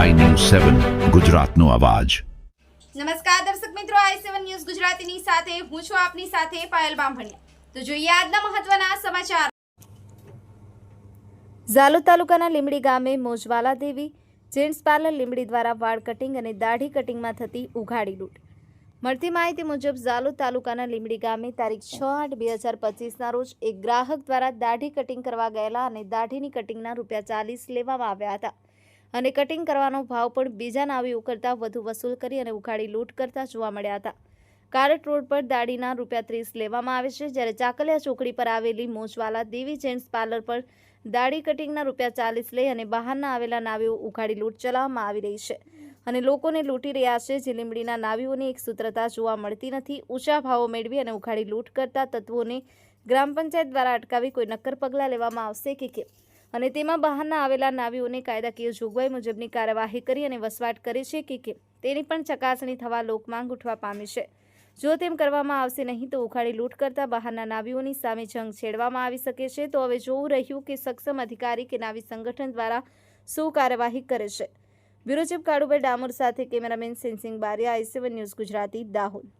સેવન ગુજરાતનો અવાજ. નમસ્કાર દર્શક મિત્રો આઈ સેવન ન્યૂઝ ગુજરાતીની સાથે, હું છું આપની સાથે પાયલ બામભણિયા. તો જોઈએ આજના મહત્વના સમાચાર. ઝાલોદ તાલુકાના લીમડી ગામે મોજવાલા દેવી જેન્ટ્સ પાર્લર લીમડી દ્વારા વાળ કટિંગ અને દાઢી કટિંગમાં થતી ઉઘાડી લૂંટ. મળતી માહિતી મુજબ, ઝાલોદ તાલુકાના લીમડી ગામે તારીખ છ આઠ બે હજાર પચીસના રોજ એક ગ્રાહક દ્વારા દાઢી કટિંગ કરવા ગયેલા અને દાઢીની કટિંગના રૂપિયા ચાલીસ લેવામાં આવ્યા હતા. અને કટિંગ કરવાનો ભાવ પણ બીજા નાવીઓ કરતાં વધુ વસૂલ કરી અને ઉઘાડી લૂંટ કરતા જોવા મળ્યા હતા. કારટ રોડ પર દાડીના રૂપિયા ત્રીસ લેવામાં આવે છે. જ્યારે ચાકલિયા ચોકડી પર આવેલી મોજવાલા દેવી જેન્ટ્સ પાર્લર પર દાડી કટિંગના રૂપિયા ચાલીસ લઈ અને બહારના આવેલા નાવીઓ ઉઘાડી લૂંટ ચલાવવામાં આવી રહી છે. અને લોકોને લૂંટી રહ્યા છે જે લીમડીના નાવીઓની એક સૂત્રતા જોવા મળતી નથી. ઊંચા ભાવો મેળવી અને ઉઘાડી લૂંટ કરતા તત્વોને ગ્રામ પંચાયત દ્વારા અટકાવી કોઈ નક્કર પગલાં લેવામાં આવશે કે કેમ? અને તેમાં બહારના આવેલા નાવીઓને કાયદાકીય જોગવાઈ મુજબની કાર્યવાહી કરી અને વસવાટ કરે છે કે કેમ? તેની પણ ચકાસણી થવા લોકમાંગ ઉઠવા પામી છે. જો તેમ કરવામાં આવશે નહીં તો ઉખાડી લૂંટ કરતા બહારના નાવીઓની સામે જંગ છેડવામાં આવી શકે છે. તો હવે જોવું રહ્યું કે સક્ષમ અધિકારી કે નાવી સંગઠન દ્વારા શું કાર્યવાહી કરે છે. બ્યુરો ચીફ કાળુભાઈ ડામોર સાથે cameraman Sensing Baria, I news Gujarati, Dahod.